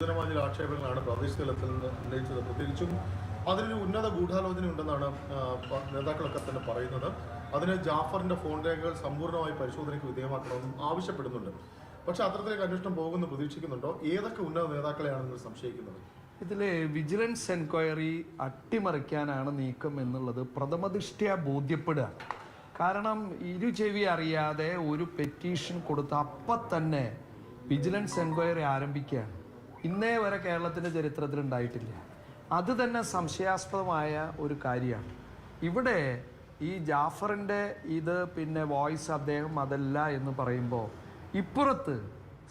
ഗുരുതരമായ ചില ആക്ഷേപങ്ങളാണ് പ്രാദേശിക തലത്തിൽ നിന്ന് ഉന്നയിച്ചത്. പ്രത്യേകിച്ചും അതിനൊരു ഉന്നത ഗൂഢാലോചന ഉണ്ടെന്നാണ് നേതാക്കളൊക്കെ തന്നെ പറയുന്നത്. അതിന് ജാഫറിന്റെ ഫോൺ രേഖകൾ സമ്പൂർണമായി പരിശോധനയ്ക്ക് വിധേയമാക്കണമെന്നും ആവശ്യപ്പെടുന്നുണ്ട്. പക്ഷെ അത്തരത്തിലേക്ക് അന്വേഷണം പോകുമെന്ന് പ്രതീക്ഷിക്കുന്നുണ്ടോ? ഏതൊക്കെ ഉന്നത നേതാക്കളെയാണ് നിങ്ങൾ സംശയിക്കുന്നത്? ഇതിലെ വിജിലൻസ് എൻക്വയറി അട്ടിമറിക്കാനാണ് നീക്കം എന്നുള്ളത് പ്രഥമദൃഷ്ട്യാ ബോധ്യപ്പെടുക. കാരണം ഇരു ചെവി അറിയാതെ ഒരു പെറ്റീഷൻ കൊടുത്ത അപ്പം തന്നെ വിജിലൻസ് എൻക്വയറി ആരംഭിക്കുകയാണ്. ഇന്നേ വരെ കേരളത്തിന്റെ ചരിത്രത്തിൽ ഉണ്ടായിട്ടില്ല. അത് തന്നെ സംശയാസ്പദമായ ഒരു കാര്യമാണ്. ഇവിടെ ഈ ജാഫറിന്റെ ഇത് പിന്നെ വോയിസ് അദ്ദേഹം അതല്ല എന്ന് പറയുമ്പോൾ ഇപ്പുറത്ത്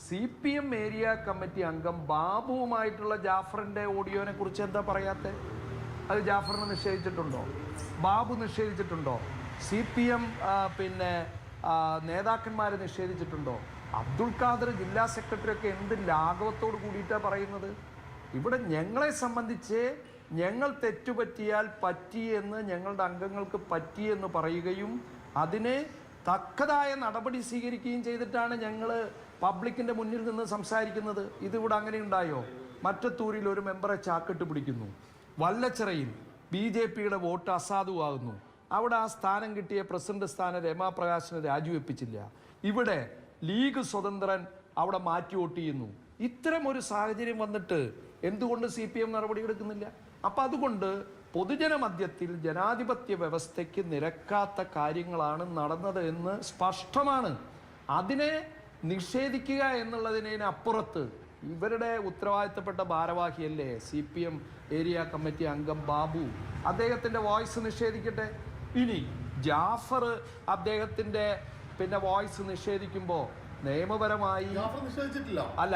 C P M area committee അംഗം ബാബുവുമായിട്ടുള്ള ജാഫറിന്റെ ഓഡിയോനെ കുറിച്ച് എന്താ പറയാത്തത് അത് ജാഫറിന് നിഷേധിച്ചിട്ടുണ്ടോ? ബാബു നിഷേധിച്ചിട്ടുണ്ടോ? സി പി എം പിന്നെ നേതാക്കന്മാർ നിഷേധിച്ചിട്ടുണ്ടോ? അബ്ദുൾ ഖാദർ ജില്ലാ സെക്രട്ടറി ഒക്കെ എന്ത് ലാഘവത്തോട് കൂടിയിട്ടാണ് പറയുന്നത്? ഇവിടെ ഞങ്ങളെ സംബന്ധിച്ച് ഞങ്ങൾ തെറ്റുപറ്റിയാൽ പറ്റി എന്ന് ഞങ്ങളുടെ അംഗങ്ങൾക്ക് പറ്റി എന്ന് പറയുകയും അതിനെ തക്കതായ നടപടി സ്വീകരിക്കുകയും ചെയ്തിട്ടാണ് ഞങ്ങൾ പബ്ലിക്കിന്റെ മുന്നിൽ നിന്ന് സംസാരിക്കുന്നത്. ഇതിവിടെ അങ്ങനെ ഉണ്ടായോ? മറ്റത്തൂരിൽ ഒരു മെമ്പറെ ചാക്കിട്ട് പിടിക്കുന്നു. വല്ലച്ചിറയിൽ ബി ജെ പിയുടെ വോട്ട് അസാധുവാകുന്നു. അവിടെ ആ സ്ഥാനം കിട്ടിയ പ്രസിഡന്റ് സ്ഥാനം രമാപ്രകാശിനെ രാജിവെപ്പിച്ചില്ല. ഇവിടെ ലീഗ് സ്വതന്ത്രൻ അവിടെ മാറ്റി വോട്ട് ഇത്തരം ഒരു സാഹചര്യം വന്നിട്ട് എന്തുകൊണ്ട് സി പി എം നടപടിയെടുക്കുന്നില്ല? അപ്പം അതുകൊണ്ട് പൊതുജന മധ്യത്തിൽ ജനാധിപത്യ വ്യവസ്ഥയ്ക്ക് നിരക്കാത്ത കാര്യങ്ങളാണ് നടന്നത് എന്ന് സ്പഷ്ടമാണ്. അതിനെ നിഷേധിക്കുക എന്നുള്ളതിനപ്പുറത്ത് ഇവരുടെ ഉത്തരവാദിത്തപ്പെട്ട ഭാരവാഹിയല്ലേ C P M area committee അംഗം ബാബു? അദ്ദേഹത്തിന്റെ വോയിസ് നിഷേധിക്കട്ടെ? ഇനി ജാഫർ അദ്ദേഹത്തിന്റെ പിന്നെ വോയിസ് നിഷേധിക്കുമ്പോൾ നിയമപരമായി അല്ല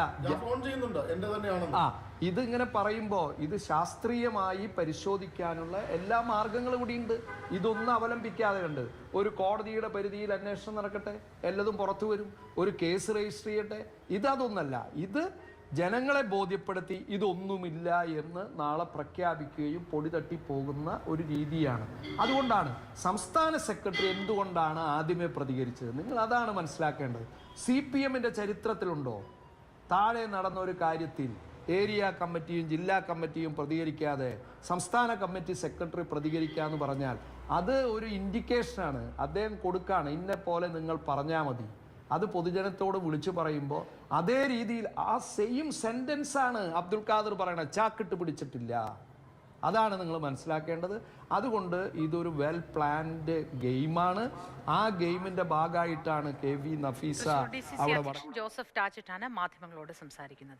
ആ ഇതിങ്ങനെ പറയുമ്പോൾ ഇത് ശാസ്ത്രീയമായി പരിശോധിക്കാനുള്ള എല്ലാ മാർഗങ്ങളും കൂടി ഉണ്ട് ഇതൊന്നും അവലംബിക്കാതെ കണ്ട് ഒരു കോടതിയുടെ പരിധിയിൽ അന്വേഷണം നടക്കട്ടെ എല്ലതും പുറത്തു വരും. ഒരു കേസ് രജിസ്റ്റർ ചെയ്യട്ടെ ഇതതൊന്നല്ല ഇത് ജനങ്ങളെ ബോധ്യപ്പെടുത്തി ഇതൊന്നുമില്ല എന്ന് നാളെ പ്രഖ്യാപിക്കുകയും പൊടി തട്ടി പോകുന്ന ഒരു രീതിയാണ്. അതുകൊണ്ടാണ് സംസ്ഥാന സെക്രട്ടറി എന്തുകൊണ്ടാണ് ആദ്യമേ പ്രതികരിച്ചത്? നിങ്ങൾ അതാണ് മനസ്സിലാക്കേണ്ടത്. സി പി എമ്മിന്റെ ചരിത്രത്തിലുണ്ടോ? താഴെ നടന്ന ഒരു കാര്യത്തിൽ ഏരിയ കമ്മിറ്റിയും ജില്ലാ കമ്മിറ്റിയും പ്രതികരിക്കാതെ സംസ്ഥാന കമ്മിറ്റി സെക്രട്ടറി പ്രതികരിക്കുക എന്ന് പറഞ്ഞാൽ അത് ഒരു ഇൻഡിക്കേഷനാണ് അദ്ദേഹം കൊടുക്കാണ്. ഇന്നെ പോലെ നിങ്ങൾ പറഞ്ഞാൽ മതി. അത് പൊതുജനത്തോട് വിളിച്ചു പറയുമ്പോൾ അതേ രീതിയിൽ ആ സെയിം സെന്റൻസ് ആണ് അബ്ദുൽ ഖാദർ പറയണത്. ചാക്കിട്ട് പിടിച്ചിട്ടില്ല. അതാണ് നിങ്ങൾ മനസ്സിലാക്കേണ്ടത്. അതുകൊണ്ട് ഇതൊരു വെൽ പ്ലാൻഡ് ഗെയിമാണ് ആ ഗെയിമിന്റെ ഭാഗമായിട്ടാണ് കെ വി നഫീസ അവിടെ ജോസഫ് ടാച്ചിട്ടാണ് മാധ്യമങ്ങളോട് സംസാരിക്കുന്നത്.